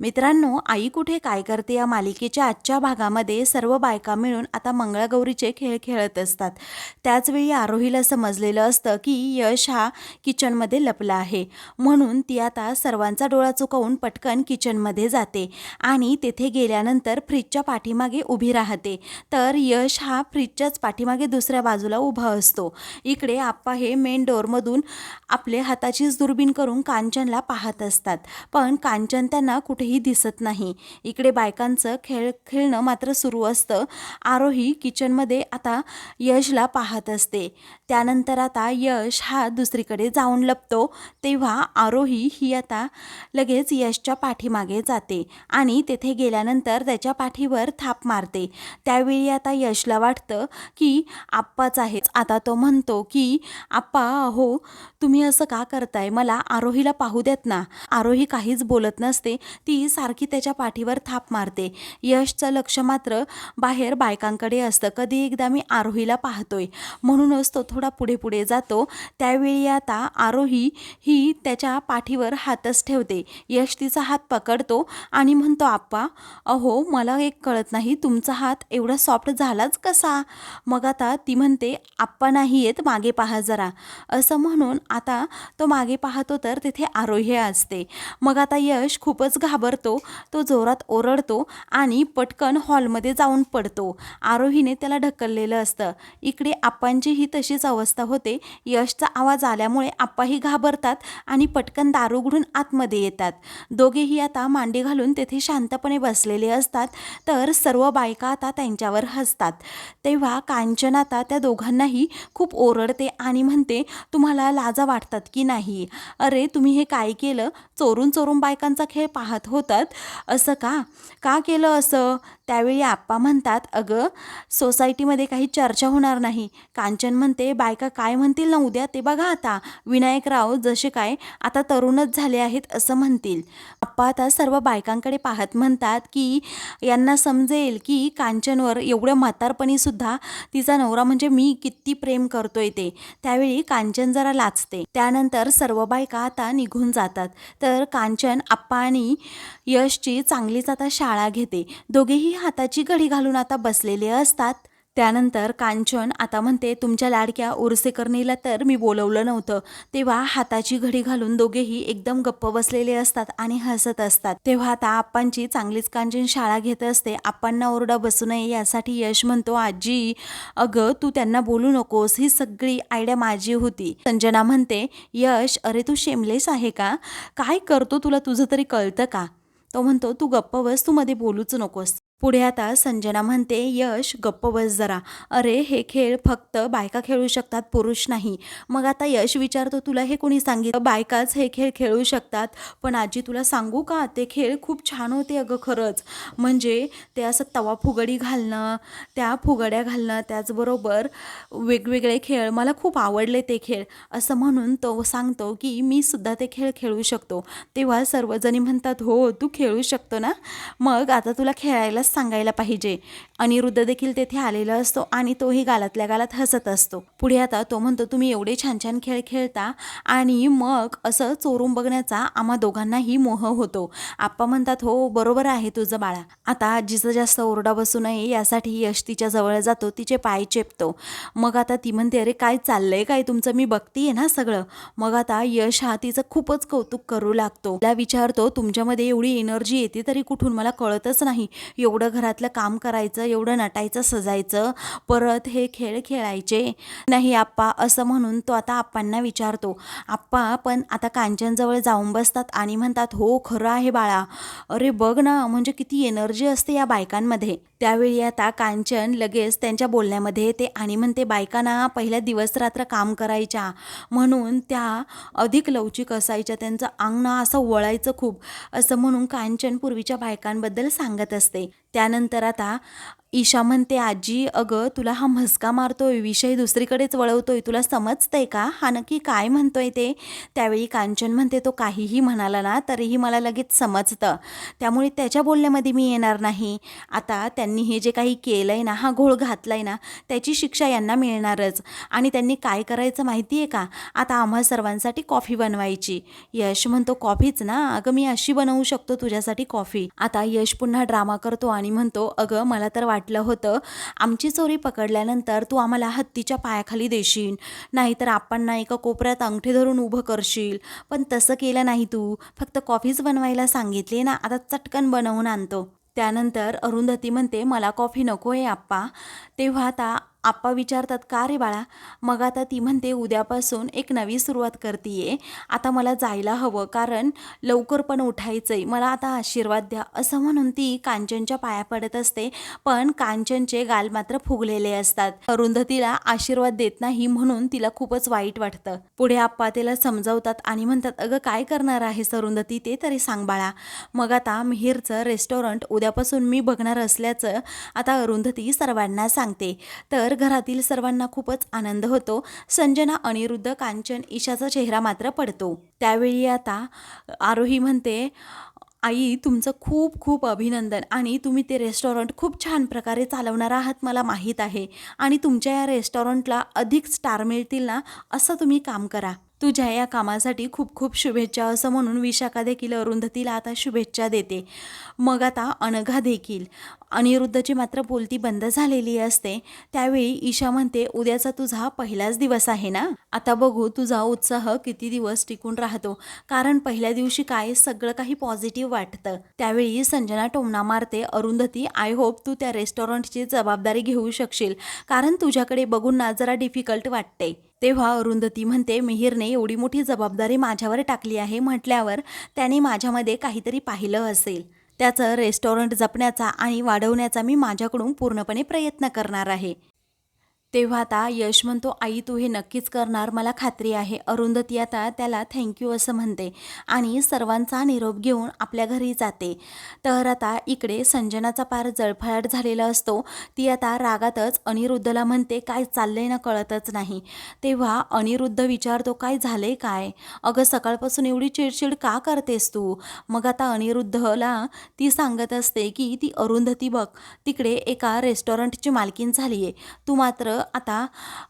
मित्रांनो आई कुठे काय करते या मालिकेच्या आजच्या भागामध्ये सर्व बायका मिळून आता मंगळागौरीचे खेळ खेळत असतात. त्याचवेळी आरोहीला समजलेलं असतं की यश हा किचनमध्ये लपला आहे. म्हणून ती आता सर्वांचा डोळा चुकवून पटकन किचनमध्ये जाते आणि तेथे गेल्यानंतर फ्रीजच्या पाठीमागे उभी राहते. तर यश हा फ्रीजच्याच पाठीमागे दुसऱ्या बाजूला उभा असतो. इकडे आप्पा हे मेन डोअरमधून आपले हाताचीच दुर्बीण करून कांचनला पाहत असतात. पण कांचन त्यांना कुठे कुठेही दिसत नाही. इकडे बायकांचं खेळ खेळणं मात्र सुरू असतं. आरोही किचनमध्ये आता यशला पाहत असते. त्यानंतर आता यश हा दुसरीकडे जाऊन लपतो. तेव्हा आरोही ही आता लगेच यशच्या पाठीमागे जाते आणि तेथे गेल्यानंतर त्याच्या पाठीवर थाप मारते. त्यावेळी आता यशला वाटतं की आप्पाच आहे. आता तो म्हणतो की आप्पा अहो तुम्ही असं का करताय? मला आरोहीला पाहू देत ना. आरोही काहीच बोलत नसते. ती सारखी त्याच्या पाठीवर थाप मारते. यशचं लक्ष मात्र बाहेर बायकांकडे असतं. कधी एकदा मी आरोहीला पाहतोय. म्हणूनच तो थोडा पुढे पुढे जातो. त्यावेळी आता आरोही ही त्याच्या पाठीवर हातच ठेवते. यश तिचा हात पकडतो आणि म्हणतो आप्पा अहो मला एक कळत नाही. तुमचा हात एवढा सॉफ्ट झालाच कसा? मग आता ती म्हणते आप्पा नाही येत मागे पहा जरा. असं म्हणून आता तो मागे पाहतो तर तिथे आरोही असते. मग आता यश खूपच घाबरतो तो जोरात ओरडतो आणि पटकन हॉलमध्ये जाऊन पडतो. आरोहीने त्याला ढकललेलं असतं. इकडे आप्पांचीही तशीच अवस्था होते. यशचा आवाज आल्यामुळे आप्पाही घाबरतात आणि पटकन दारू उघडून आतमध्ये येतात. दोघेही आता मांडी घालून तेथे शांतपणे बसलेले असतात तर सर्व बायका आता त्यांच्यावर हसतात. तेव्हा कांचन आता त्या दोघांनाही खूप ओरडते आणि म्हणते तुम्हाला लाज वाटतात की नाही. अरे तुम्ही हे काय केलं? चोरून चोरून बायकांचा खेळ पाहत होतात. असं का? का केलं असं? त्यावेळी आप्पा म्हणतात अगं सोसायटीमध्ये काही चर्चा होणार नाही. कांचन म्हणते बायका काय म्हणतील ना उद्या ते बघा आता. विनायकराव जसे काय आता तरुणच झाले आहेत असं म्हणतील. आप्पा आता सर्व बायकांकडे पाहत म्हणतात की यांना समजेल की कांचनवर एवढ्या म्हातारपणीसुद्धा तिचा नवरा म्हणजे मी किती प्रेम करतोय ते. त्यावेळी कांचन जरा लाचते त्यानंतर सर्व बायका आता निघून जातात. तर कांचन आप्पा आणि यशची चांगलीच आता शाळा घेते. दोघेही हाताची घडी घालून आता बसलेले असतात. त्यानंतर कांचन आता म्हणते तुमच्या लाडक्या उर्सेकर्णीला तर मी बोलवलं नव्हतं. तेव्हा हाताची घडी घालून दोघेही एकदम गप्प बसलेले असतात आणि हसत असतात. तेव्हा आता आप्पांची चांगलीच कांचन शाळा घेत असते. आप्पांना ओरडा बसू नये यासाठी यश म्हणतो आजी अगं तू त्यांना बोलू नकोस. ही सगळी आयडिया माझी होती. संजना म्हणते यश अरे तू शेमलेस आहे का? काय करतो तुला तुझं तरी कळतं का? तो म्हणतो तू गप्प बस तू मध्ये बोलूच नकोस. पुढे आता संजना म्हणते यश गप्प बस जरा. अरे हे खेळ फक्त बायका खेळू शकतात पुरुष नाही. मग आता यश विचारतो तुला हे कोणी सांगितलं? बायकाच हे खेळ खेळू शकतात. पण आजी तुला सांगू का? ते खेळ खूप छान होते अगं खरंच. म्हणजे ते असं तवा फुगडी घालणं त्या फुगड्या घालणं त्याचबरोबर वेगवेगळे खेळ. मला खूप आवडले ते खेळ. असं म्हणून तो सांगतो की मी सुद्धा ते खेळ खेळू शकतो. तेव्हा सर्वजणी म्हणतात हो तू खेळू शकतो ना? मग आता तुला खेळायला सांगायला पाहिजे. अनिरुद्ध देखील तेथे आलेला असतो आणि तोही गालातल्या गालात हसत असतो. पुढे आता तो म्हणतो तुम्ही एवढे छान छान खेळ खेळता आणि मग असं चोरून बघण्याचा आम्हा दोघांनाही मोह होतो. आप्पा म्हणतात हो बरोबर आहे तुझं बाळा. आता आजीचं जास्त ओरडा बसू नये यासाठी यश तिच्या जवळ जातो तिचे पाय चेपतो. मग आता ती म्हणते अरे काय चाललंय? काय तुमचं? मी बघतीये ना सगळं. मग आता यश हा तिचं खूपच कौतुक करू लागतो. तिला विचारतो तुमच्यामध्ये एवढी एनर्जी येते तरी कुठून? मला कळतच नाही. एवढं एवढं घरातलं काम करायचं एवढं नटायचं सजायचं परत हे खेळ खेळायचे. नाही आप्पा असं म्हणून तो आता आप्पांना विचारतो. आप्पा पण आता कांचनजवळ जाऊन बसतात आणि म्हणतात हो खरं आहे बाळा. अरे बघ ना म्हणजे किती एनर्जी असते या बायकांमध्ये. त्यावेळी आता कांचन लगेच त्यांच्या बोलण्यामध्ये येते आणि म्हणते बायकांना पहिल्या दिवस रात्र काम करायच्या. म्हणून त्या अधिक लवचिक असायच्या. त्यांचं अंग असं वळायचं खूप. असं म्हणून कांचन पूर्वीच्या बायकांबद्दल सांगत असते. त्यानंतर आता ईशा म्हणते आजी अगं तुला हा म्हसका मारतोय विषय दुसरीकडेच वळवतोय तुला समजतंय का? हा नक्की काय म्हणतोय ते? त्यावेळी कांचन म्हणते तो काहीही म्हणाला ना तरीही मला लगेच समजतं. त्यामुळे त्याच्या बोलण्यामध्ये मी येणार नाही. आता त्यांनी हे जे काही केलं आहे ना हा घोळ घातला आहे ना त्याची शिक्षा यांना मिळणारच. आणि त्यांनी काय करायचं माहिती आहे का? आता आम्हा सर्वांसाठी कॉफी बनवायची. यश म्हणतो कॉफीच ना? अगं मी अशी बनवू शकतो तुझ्यासाठी कॉफी. आता यश पुन्हा ड्रामा करतो आणि म्हणतो अगं मला तर वाटलं होतं आमची चोरी पकडल्यानंतर तू आम्हाला हत्तीच्या पायाखाली देशील. नाहीतर आपण ना एका कोपऱ्यात अंगठे धरून उभं करशील. पण तसं केलं नाही तू. फक्त कॉफीच बनवायला सांगितली ना आता चटकन बनवून आणतो. त्यानंतर अरुंधती म्हणते मला कॉफी नको आहे आप्पा. तेव्हा आता आप्पा विचारतात का रे बाळा? मग आता ती म्हणते उद्यापासून एक नवी सुरुवात करतीये. आता मला जायला हवं कारण लवकर पण उठायचं आहे मला आता आशीर्वाद द्या. असं म्हणून ती कांचनच्या पाया पडत असते. पण कांचनचे गाल मात्र फुगलेले असतात. अरुंधतीला आशीर्वाद देत नाही म्हणून तिला खूपच वाईट वाटतं. पुढे आप्पा तिला समजावतात आणि म्हणतात अगं काय करणार आहे अरुंधती ते? तरी सांग बाळा. मग आता मिहीरचं रेस्टॉरंट उद्यापासून मी बघणार असल्याचं आता अरुंधती सर्वांना सांगते. तर घरातील सर्वांना खूपच आनंद होतो. संजना अनिरुद्ध कांचन ईशाचा चेहरा मात्र पडतो. त्यावेळी आता आरोही म्हणते आई तुमचं खूप खूप अभिनंदन आणि तुम्ही ते रेस्टॉरंट खूप छान प्रकारे चालवणार आहात मला माहीत आहे. आणि तुमच्या या रेस्टॉरंटला अधिक स्टार मिळतील ना असं तुम्ही काम करा. तुझ्या या कामासाठी खूप खूप शुभेच्छा असं म्हणून विशाखा देखील अरुंधतीला आता शुभेच्छा देते. मग आता अनघा देखील. अनिरुद्धची मात्र बोलती बंद झालेली असते. त्यावेळी ईशा म्हणते उद्याचा तुझा पहिलाच दिवस आहे ना? आता बघू तुझा उत्साह किती दिवस टिकून राहतो. कारण पहिल्या दिवशी काय सगळं काही पॉझिटिव्ह वाटतं. त्यावेळी संजना टोमणा मारते अरुंधती आय होप तू त्या रेस्टॉरंटची जबाबदारी घेऊ शकशील. कारण तुझ्याकडे बघून ना जरा डिफिकल्ट वाटते. तेव्हा अरुंधती म्हणते मिहीरने एवढी मोठी जबाबदारी माझ्यावर टाकली आहे म्हटल्यावर त्याने माझ्यामध्ये काहीतरी पाहिलं असेल. त्याचं रेस्टॉरंट जपण्याचा आणि वाढवण्याचा मी माझ्याकडून पूर्णपणे प्रयत्न करणार आहे. तेव्हा आता यश म्हणतो आई तू हे नक्कीच करणार मला खात्री आहे. अरुंधती आता त्याला थँक्यू असं म्हणते आणि सर्वांचा निरोप घेऊन आपल्या घरी जाते. तर आता इकडे संजनाचा पार जळफळाट झालेला असतो. ती आता रागातच अनिरुद्धला म्हणते काय चाललंय ना कळतच नाही. तेव्हा अनिरुद्ध विचारतो काय झालंय काय? अगं सकाळपासून एवढी चिडचिड का करतेस तू? मग आता अनिरुद्धला ती सांगत असते की ती अरुंधती बघ तिकडे एका रेस्टॉरंटची मालकीन झाली आहे तू मात्र आता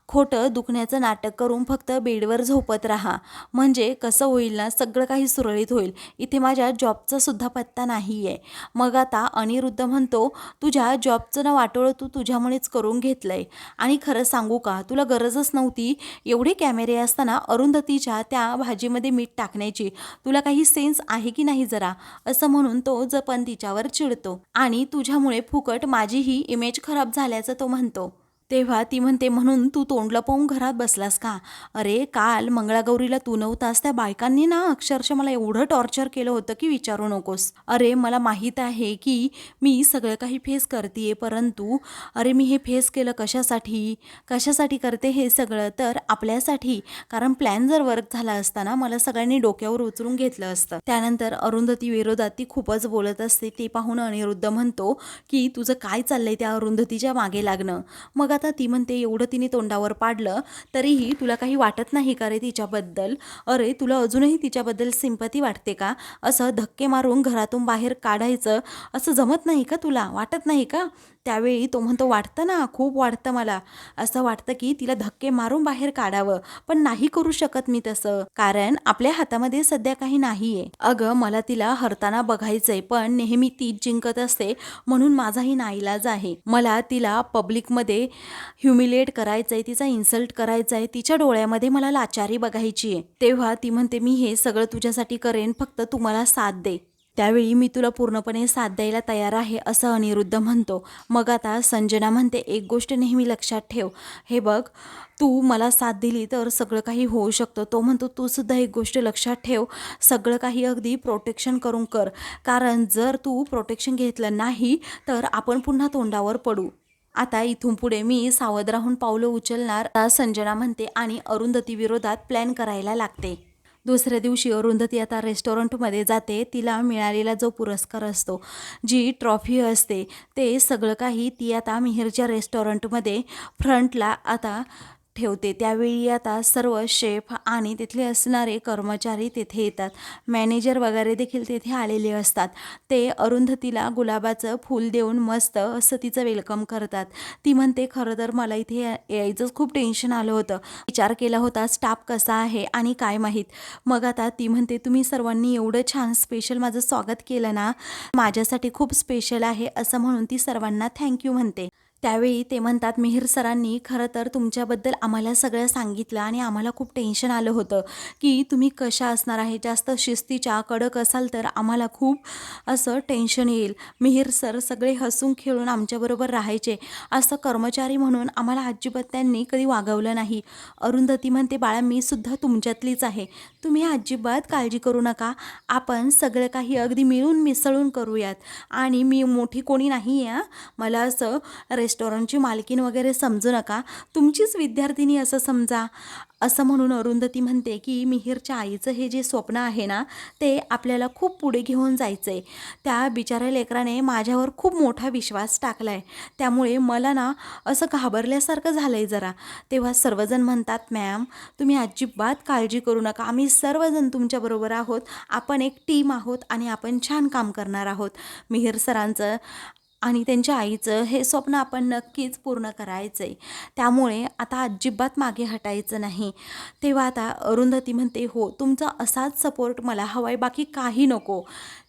खोटं दुखण्याचं नाटक करून फक्त बेडवर झोपत राहा. म्हणजे कसं होईल ना सगळं काही सुरळीत होईल. इथे माझ्या जॉबचा सुद्धा पत्ता नाही आहे मग आता अनिरुद्ध म्हणतो तुझ्या जॉबचं ना वाटोळं तू तुझ्यामुळेच करून घेतलं आहे आणि खरं सांगू का तुला गरजच नव्हती. एवढे कॅमेरे असताना अरुंधतीच्या त्या भाजीमध्ये मीठ टाकण्याची. तुला काही सेन्स आहे की नाही जरा? असं म्हणून तो जपन तिच्यावर चिडतो. आणि तुझ्यामुळे फुकट माझीही इमेज खराब झाल्याचं तो म्हणतो. तेव्हा ती म्हणते म्हणून तू तोंड लपवून घरात बसलास का? अरे काल मंगळागौरीला तू नव्हतास त्या बायकांनी ना अक्षरशः मला एवढं टॉर्चर केलं होतं की विचारू नकोस. अरे मला माहीत आहे की मी सगळं काही फेस करते परंतु अरे मी हे फेस केलं कशासाठी? कशासाठी करते हे सगळं? तर आपल्यासाठी. कारण प्लॅन जर वर्क झाला असताना मला सगळ्यांनी डोक्यावर उचलून घेतलं असतं. त्यानंतर अरुंधती विरोधात ती खूपच बोलत असते. ते पाहून अनिरुद्ध म्हणतो की तुझं काय चाललंय त्या अरुंधतीच्या मागे लागणं? मग आता ती म्हणते एवढं तिने तोंडावर पाडलं तरीही तुला काही वाटत नाही का रे तिच्याबद्दल? अरे तुला अजूनही तिच्याबद्दल सिंपती वाटते का? असं धक्के मारून घरातून बाहेर काढायचं असं जमत नाही का तुला? वाटत नाही का? त्यावेळी तो म्हणतो वाटतं ना खूप वाटतं मला. असं वाटतं की तिला धक्के मारून बाहेर काढावं. पण नाही करू शकत मी तसं. कारण आपल्या हातामध्ये सध्या काही नाहीये. अगं मला तिला हरताना बघायचंय पण नेहमी तीच जिंकत असते म्हणून माझाही नाईलाज आहे. मला तिला पब्लिकमध्ये ह्युमिलेट करायचंय तिचा इन्सल्ट करायचंय तिच्या डोळ्यामध्ये मला लाचारी बघायची आहे तेव्हा ती म्हणते मी हे सगळं तुझ्यासाठी करेन फक्त तू मला साथ दे. त्यावेळी मी तुला पूर्णपणे साथ द्यायला तयार आहे असं अनिरुद्ध म्हणतो. मग आता संजना म्हणते एक गोष्ट नेहमी लक्षात ठेव. हे बघ तू मला साथ दिली तर सगळं काही होऊ शकतं. तो म्हणतो तू सुद्धा एक गोष्ट लक्षात ठेव. सगळं काही अगदी प्रोटेक्शन करून कर. कारण जर तू प्रोटेक्शन घेतलं नाही तर आपण पुन्हा तोंडावर पडू. आता इथून पुढे मी सावध राहून पावलं उचलणार संजना म्हणते आणि अरुंधती विरोधात प्लॅन करायला लागते. दुसऱ्या दिवशी अरुंधती आता रेस्टॉरंटमध्ये जाते. तिला मिळालेला जो पुरस्कार असतो जी ट्रॉफी असते ते सगळं काही ती आता मिहिरच्या रेस्टॉरंटमध्ये फ्रंटला आता ठेवते. त्यावेळी आता सर्व शेफ आणि तिथले असणारे कर्मचारी तिथे येतात. मॅनेजर वगैरे देखील तिथे आलेले असतात. ते अरुंधतीला गुलाबाचं फूल देऊन मस्त असं तिचं वेलकम करतात. ती म्हणते खरं तर मला इथे यायचंच खूप टेन्शन आलं होतं. विचार केला होता स्टाफ कसा आहे आणि काय माहीत. मग आता ती म्हणते तुम्ही सर्वांनी एवढं छान स्पेशल माझं स्वागत केलं ना. माझ्यासाठी खूप स्पेशल आहे असं म्हणून ती सर्वांना थँक्यू म्हणते. त्यावेळी ते म्हणतात मिहिर सरांनी खरं तर तुमच्याबद्दल आम्हाला सगळं सांगितलं आणि आम्हाला खूप टेन्शन आलं होतं की तुम्ही कशा असणार आहे? जास्त शिस्तीच्या कडक असाल तर आम्हाला खूप असं टेन्शन येईल. मिहिर सर सगळे हसून खेळून आमच्याबरोबर राहायचे. असं कर्मचारी म्हणून आम्हाला अजिबात त्यांनी कधी वागवलं नाही. अरुंधती म्हणते बाळा मी सुद्धा तुमच्यातलीच आहे. तुम्ही अजिबात काळजी करू नका. आपण सगळं काही अगदी मिळून मिसळून करूयात. आणि मी मोठी कोणी नाही आहे मला असं रेस्टॉरंटची मालकीन वगैरे समजू नका. तुमचीच विद्यार्थिनी असं समजा. असं म्हणून अरुंधती म्हणते की मिहिरच्या आईचं हे जे स्वप्न आहे ना ते आपल्याला खूप पुढे घेऊन जायचं आहे त्या बिचाऱ्या लेकराने माझ्यावर खूप मोठा विश्वास टाकला आहे त्यामुळे मला ना असं घाबरल्यासारखं झालं आहे जरा. तेव्हा सर्वजण म्हणतात मॅम तुम्ही अजिबात काळजी करू नका. आम्ही सर्वजण तुमच्याबरोबर आहोत. आपण एक टीम आहोत आणि आपण छान काम करणार आहोत. मिहिर सरांचं आणि त्यांच्या आईचं हे स्वप्न आपण नक्कीच पूर्ण करायचं आहे त्यामुळे आता अजिबात मागे हटायचं नाही. तेव्हा आता अरुंधती म्हणते हो तुमचा असाच सपोर्ट मला हवा आहे बाकी काही नको.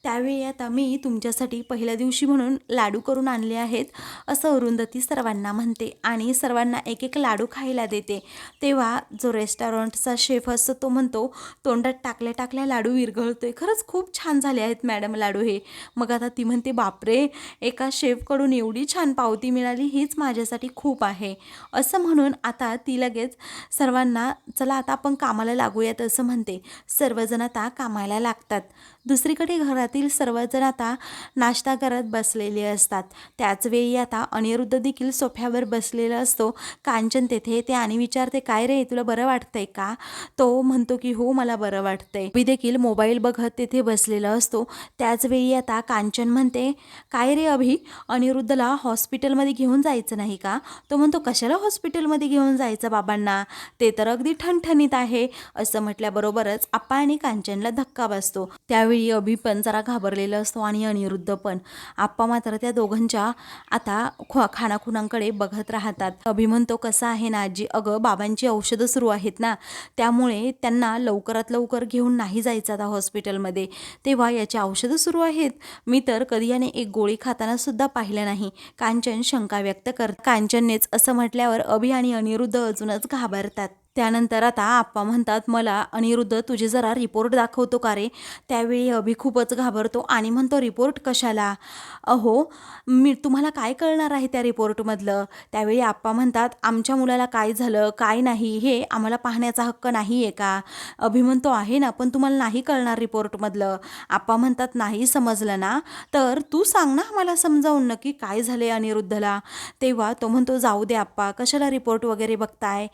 त्यावेळी आता मी तुमच्यासाठी पहिल्या दिवशी म्हणून लाडू करून आणले आहेत असं अरुंधती सर्वांना म्हणते आणि सर्वांना एक एक लाडू खायला देते. तेव्हा जो रेस्टॉरंटचा शेफ असतो तो म्हणतो तोंडात टाकल्या टाकल्या लाडू विरघळतोय. खरंच खूप छान झाले आहेत मॅडम लाडू हे. मग आता ती म्हणते बापरे एका शेफकडून एवढी छान पावती मिळाली हीच माझ्यासाठी खूप आहे. असं म्हणून आता ती लगेच सर्वांना चला आता आपण कामाला लागूयात असं म्हणते. सर्वजण आता कामाला लागतात. दुसरीकडे घरातील सर्वजण आता नाश्ता करत बसलेले असतात. त्याचवेळी आता अनिरुद्ध देखील सोफ्यावर बसलेला असतो. कांचन तेथे येते आणि विचारते काय रे तुला बरं वाटतंय का? तो म्हणतो की हो मला बरं वाटतंय. मी देखील मोबाईल बघत तेथे बसलेला असतो. त्याचवेळी आता कांचन म्हणते काय रे अभि अनिरुद्धला हॉस्पिटलमध्ये घेऊन जायचं नाही का? तो म्हणतो कशाला हॉस्पिटलमध्ये घेऊन जायचं बाबांना? ते तर अगदी ठणठणीत आहे. असं म्हटल्याबरोबरच आप्पा आणि कांचनला धक्का बसतो. त्यावेळी अभि पण जरा घाबरलेला असतो आणि अनिरुद्ध पण. आप्पा मात्र त्या दोघांच्या आता ख खानाखुनांकडे बघत राहतात. अभि म्हणतो कसं आहे ना आजी? अगं बाबांची औषधं सुरू आहेत ना. त्यामुळे त्यांना लवकरात लवकर घेऊन नाही जायचं आता हॉस्पिटलमध्ये. तेव्हा याची औषधं सुरू आहेत. मी तर कधी याने एक गोळी खाताना सुद्धा पाहिलं नाही. कांचन शंका व्यक्त कर कांचननेच असं म्हटल्यावर अभि आणि अनिरुद्ध अजूनच घाबरतात. त्यानंतर आता आप्पा म्हणतात मला अनिरुद्ध तुझे जरा रिपोर्ट दाखवतो का रे? त्यावेळी अभि खूपच घाबरतो आणि म्हणतो रिपोर्ट कशाला? अहो मी तुम्हाला काय कळणार आहे त्या रिपोर्टमधलं त्यावेळी आप्पा म्हणतात आमच्या मुलाला काय झालं? काय नाही? हे आम्हाला पाहण्याचा हक्क नाही आहे का? अभि म्हणतो आहे ना पण तुम्हाला नाही कळणार रिपोर्टमधलं आप्पा म्हणतात नाही समजलं ना? तर तू सांग ना आम्हाला समजावून नक्की काय झाले अनिरुद्धला. तेव्हा तो म्हणतो जाऊ दे आप्पा कशाला रिपोर्ट वगैरे बघताय?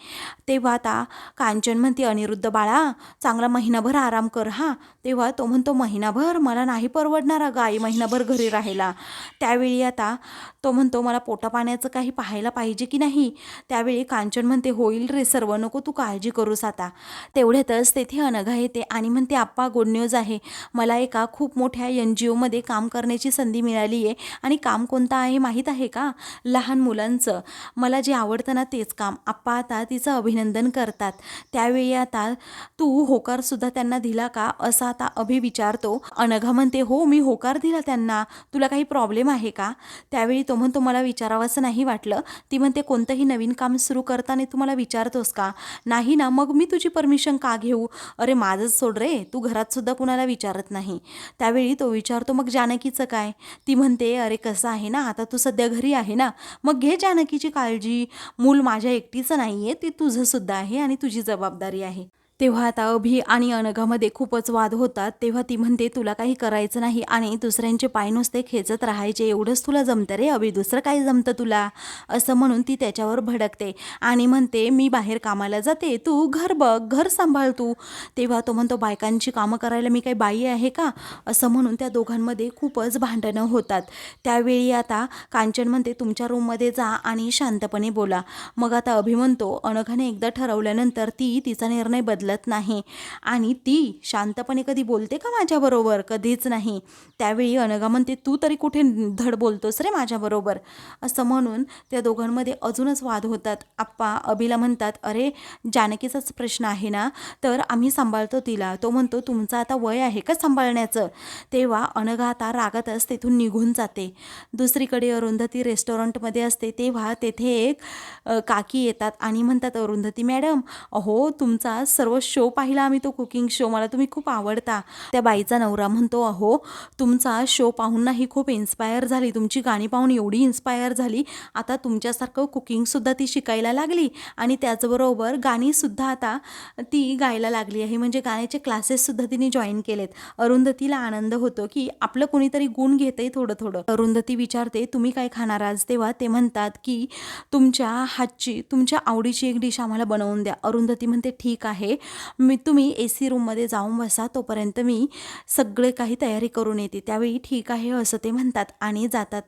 तेव्हा आता कांचन म्हणते अनिरुद्ध बाळा चांगला महिनाभर आराम कर हां. तेव्हा तो म्हणतो महिनाभर? मला नाही परवडणार अगं आई महिनाभर घरी राहायला. त्यावेळी आता तो म्हणतो मला पोटापाण्याचं काही पाहायला पाहिजे की नाही? त्यावेळी कांचन म्हणते होईल रे सर्व नको तू काळजी करूस आता. तेवढ्यातच तेथे अनघा येते आणि म्हणते आप्पा गुड न्यूज आहे. मला एका खूप मोठ्या एन जी ओमध्ये काम करण्याची संधी मिळाली आहे आणि काम कोणतं आहे माहीत आहे का? लहान मुलांचं. मला जे आवडतं ना तेच काम. आप्पा आता तिचं अभिनंदन कर करतात. त्यावेळी आता तू होकारसुद्धा त्यांना दिला का? असा आता अभि विचारतो. अनघा म्हणते हो मी होकार दिला त्यांना. तुला काही प्रॉब्लेम आहे का? त्यावेळी तो म्हणतो मला विचारावंसं नाही वाटलं. ती म्हणते कोणतंही नवीन काम सुरू करताना तू मला विचारतोस का? नाही ना मग मी तुझी परमिशन का घेऊ? अरे माझंच सोड रे. तू घरात सुद्धा कुणाला विचारत नाही. त्यावेळी तो विचारतो मग जानकीचं काय? ती म्हणते अरे कसं आहे ना आता तू सध्या घरी आहे ना. मग घे जानकीची काळजी. मूल माझ्या एकटीचं नाही आहे ते तुझंसुद्धा आहे. आहे आणि तुझी जबाबदारी आहे. तेव्हा आता अभि आणि अनघामध्ये खूपच वाद होतात. तेव्हा ती म्हणते तुला काही करायचं नाही आणि दुसऱ्यांचे पाय नुसते खेचत राहायचे. एवढंच तुला जमतं रे अभि? दुसरं काय जमतं तुला? असं म्हणून ती त्याच्यावर भडकते आणि म्हणते मी बाहेर कामाला जाते. तू घर बघ. घर सांभाळ तू. तेव्हा तो म्हणतो बायकांची कामं करायला मी काही बाई आहे का? असं म्हणून त्या दोघांमध्ये खूपच भांडणं होतात. त्यावेळी आता कांचन म्हणते तुमच्या रूममध्ये जा आणि शांतपणे बोला. मग आता अभि म्हणतो अनघाने एकदा ठरवल्यानंतर ती तिचा निर्णय बदलत नाही. आणि ती शांतपणे कधी बोलते का माझ्याबरोबर? कधीच नाही. त्यावेळी अनघा म्हणते तू तरी कुठे धड बोलतोस रे माझ्याबरोबर? असं म्हणून त्या दोघांमध्ये अजूनच वाद होतात. आप्पा अभिला म्हणतात अरे जानकीचाच प्रश्न आहे ना? तर आम्ही सांभाळतो तिला. तो म्हणतो तुमचं आता वय आहे का सांभाळण्याचं? तेव्हा अनघा आता रागातच तेथून निघून जाते. दुसरीकडे अरुंधती रेस्टॉरंटमध्ये असते. तेव्हा तेथे एक काकी येतात आणि म्हणतात अरुंधती मॅडम अहो तुमचा सर्व शो पाहिला आम्ही तो कुकिंग शो मला तुम्ही खूप आवडता. त्या बाईचा नवरा म्हणतो अहो तुमचा शो पाहून नाही खूप इन्स्पायर झाली. तुमची गाणी पाहून एवढी इन्स्पायर झाली. आता तुमच्यासारखं कुकिंगसुद्धा ती शिकायला लागली आणि त्याचबरोबर गाणीसुद्धा आता ती गायला लागली आहे. म्हणजे गाण्याचे क्लासेससुद्धा तिने जॉईन केलेत. अरुंधतीला आनंद होतो की आपलं कोणीतरी गुण घेतंय थोडं थोडं अरुंधती विचारते तुम्ही काय खाणार आज? तेव्हा ते म्हणतात की तुमच्या हातची तुमच्या आवडीची एक डिश आम्हाला बनवून द्या. अरुंधती म्हणते ठीक आहे. मी तुम्ही ए सी रूममध्ये जाऊन बसा तोपर्यंत मी सगळे काही तयारी करून येते. त्यावेळी ठीक आहे असं ते म्हणतात आणि जातात.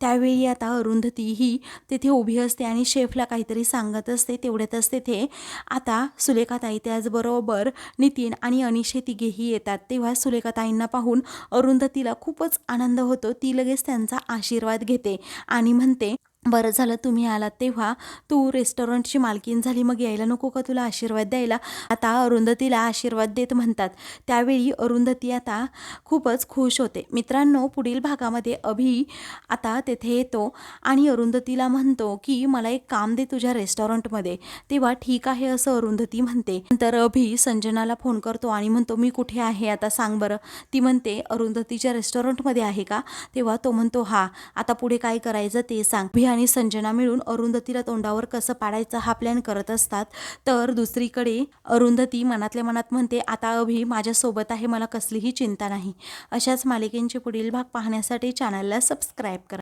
त्यावेळी आता अरुंधती ही तिथे उभी असते आणि शेफला काहीतरी सांगत असते तेवढ्यातच तेथे आता सुलेखाताई त्याचबरोबर नितीन आणि अनिशे तिघेही येतात. तेव्हा सुलेखाताईंना पाहून अरुंधतीला खूपच आनंद होतो. ती लगेच त्यांचा आशीर्वाद घेते आणि म्हणते बरं झालं तुम्ही आलात तेव्हा. तू रेस्टॉरंटची मालकीन झाली मग यायला नको का तुला आशीर्वाद द्यायला? आता अरुंधतीला आशीर्वाद देत म्हणतात. त्यावेळी अरुंधती आता खूपच खुश होते. मित्रांनो पुढील भागामध्ये अभि आता तेथे येतो आणि अरुंधतीला म्हणतो की मला एक काम दे तुझ्या रेस्टॉरंटमध्ये तेव्हा ठीक आहे असं अरुंधती म्हणते. नंतर अभि संजनाला फोन करतो आणि म्हणतो मी कुठे आहे? आता सांग बरं. ती म्हणते अरुंधतीच्या रेस्टॉरंटमध्ये आहे का? तेव्हा तो म्हणतो हा आता पुढे काय करायचं ते सांग. आणि संजना मिळून अरुंधतीला तोंडावर कसं पाडायचं हा प्लॅन करत असतात. तर दुसरीकडे अरुंधती मनातल्या मनात म्हणते आता अभि माझ्यासोबत आहे मला कसलीही चिंता नाही. अशाच मालिकेंचे पुढील भाग पाहण्यासाठी चॅनलला सबस्क्राईब करा.